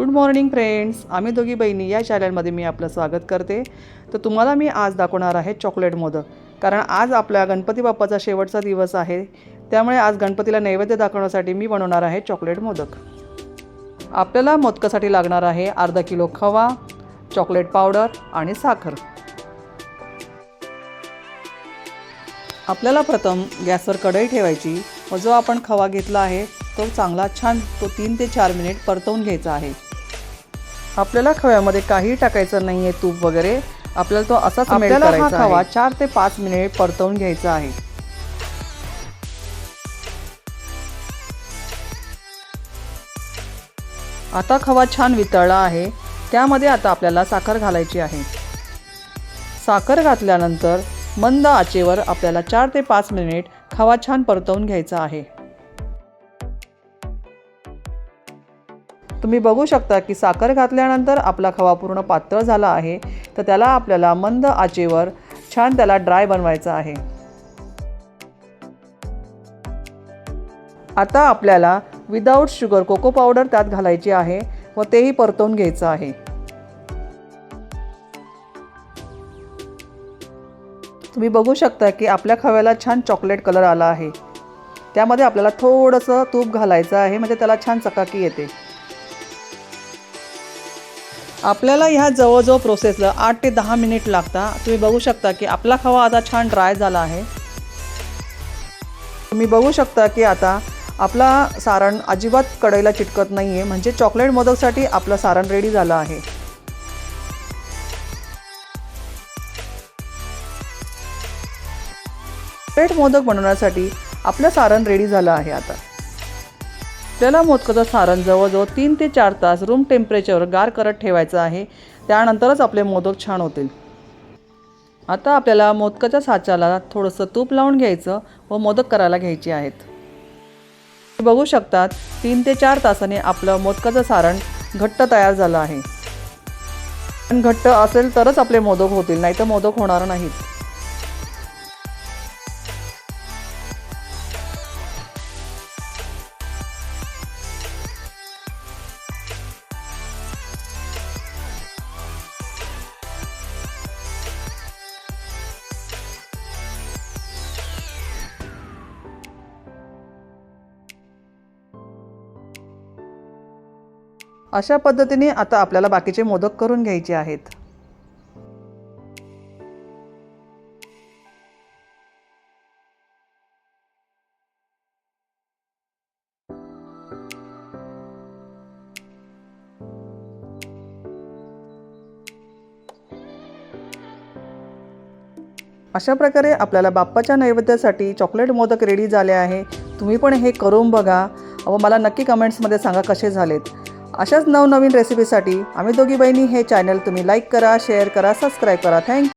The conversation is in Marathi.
गुड मॉर्निंग फ्रेंड्स आम्ही दोघी बहिणी या चॅनलमध्ये मी आपलं स्वागत करते. तर तुम्हाला मी आज दाखवणार आहे चॉकलेट मोदक. कारण आज आपल्या गणपती बाप्पाचा शेवटचा दिवस आहे. त्यामुळे आज गणपतीला नैवेद्य दाखवण्यासाठी मी बनवणार आहे चॉकलेट मोदक. आपल्याला मोदकासाठी लागणार आहे अर्धा किलो खवा चॉकलेट पावडर आणि साखर. आपल्याला प्रथम गॅसवर कढई ठेवायची. व जो आपण खवा घेतला आहे तो चांगला छान तो तीन ते चार मिनिट परतवून घ्यायचा आहे. आपल्याला खव्यामध्ये काहीही टाकायचं नाही आहे तूप वगैरे आपल्याला तो असाच आपल्याला हा खवा चार ते पाच मिनिट परतवून घ्यायचा आहे. आता खवा छान वितळला आहे. त्यामध्ये आता आपल्याला साखर घालायची आहे. साखर घातल्यानंतर मंद आचेवर आपल्याला चार ते पाच मिनिट खवा छान परतवून घ्यायचा आहे. तुम्ही बघू शकता की साखर घातल्यानंतर आपला खवा पूर्ण पातळ झाला आहे तर त्याला आपल्याला मंद आचेवर छान त्याला ड्राय बनवायचा आहे. आता आपल्याला विदाऊट शुगर कोको पावडर त्यात घालायची आहे व तेही परतवून घ्यायचं आहे. तुम्ही बघू शकता की आपल्या खव्याला छान चॉकलेट कलर आला आहे. त्यामध्ये आपल्याला थोडंसं तूप घालायचं आहे म्हणजे त्याला छान चकाकी येते. आपल्याला ह्या जवळजवळ प्रोसेसला आठ ते दहा मिनिट लागता. तुम्ही बघू शकता की आपला खवा आता छान ड्राय झाला आहे. तुम्ही बघू शकता की आता आपला सारण अजिबात कढईला चिटकत नाही म्हणजे आहे म्हणजे चॉकलेट मोदकसाठी आपलं सारण रेडी झालं आहे. चॉकलेट मोदक बनवण्यासाठी आपलं सारण रेडी झालं आहे आता. आपल्याला मोदकाचं सारण जवळजवळ तीन ते चार तास रूम टेम्परेचरवर गार करत ठेवायचं आहे. त्यानंतरच आपले मोदक छान होतील. आता आपल्याला मोदकाच्या साच्याला थोडंसं तूप लावून घ्यायचं व मोदक करायला घ्यायचे आहेत. बघू शकतात तीन ते चार तासाने आपलं मोदकाचं सारण घट्ट तयार झालं आहे. पण घट्ट असेल तरच आपले मोदक होतील नाही तर मोदक होणार नाहीत. अशा पद्धतीने आता आपल्याला बाकीचे मोदक करून घ्यायचे आहेत. अशा प्रकारे आपल्याला बाप्पाच्या नैवेद्यासाठी चॉकलेट मोदक रेडी झाले आहे. तुम्ही पण हे करून बघा. व मला नक्की कमेंट्समध्ये सांगा कसे झालेत. अशाच नवनवीन रेसिपीसाठी आम्ही दोघी बहिणी हे चॅनल तुम्ही लाईक करा शेअर करा सबस्क्राईब करा. थँक्यू